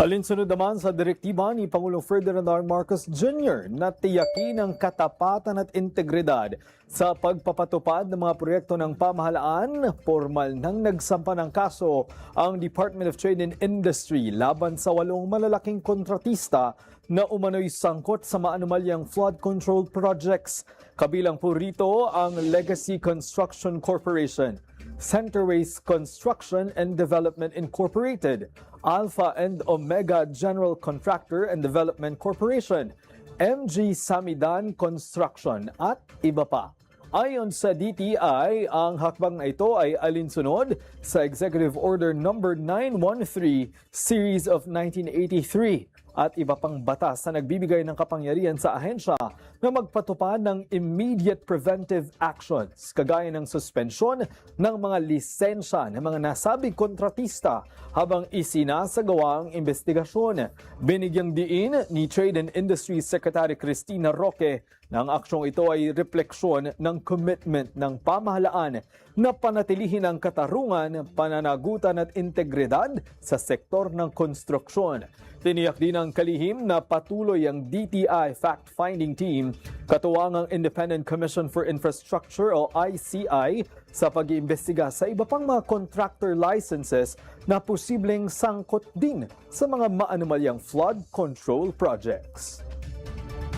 Alinsunod naman sa direktiba ni Pangulong Ferdinand R. Marcos Jr. na tiyakin ang katapatan at integridad sa pagpapatupad ng mga proyekto ng pamahalaan, formal nang nagsampa ng kaso ang Department of Trade and Industry laban sa walong malalaking kontratista na umano'y sangkot sa maanumalyang flood control projects. Kabilang po rito ang Legacy Construction Corporation, Centerways Construction and Development Incorporated, Alpha and Omega General Contractor and Development Corporation, MG Samidan Construction at iba pa. Ayon sa DTI, ang hakbang na ito ay alinsunod sa Executive Order Number 913 Series of 1983 at iba pang batas na nagbibigay ng kapangyarihan sa ahensya na magpatupad ng immediate preventive actions kagaya ng suspensyon ng mga lisensya ng mga nasabing kontratista habang isinasagawa ang investigasyon. Binigyang diin ni Trade and Industry Secretary Cristina Roque na ang aksyong ito ay refleksyon ng commitment ng pamahalaan na panatilihin ang katarungan, pananagutan at integridad sa sektor ng konstruksyon. Tiniyak din ng kalihim na patuloy ang DTI fact-finding team katuwang ang Independent Commission for Infrastructure o ICI sa pag-iimbestiga sa iba pang mga contractor licenses na posibleng sangkot din sa mga maanumalyang flood control projects.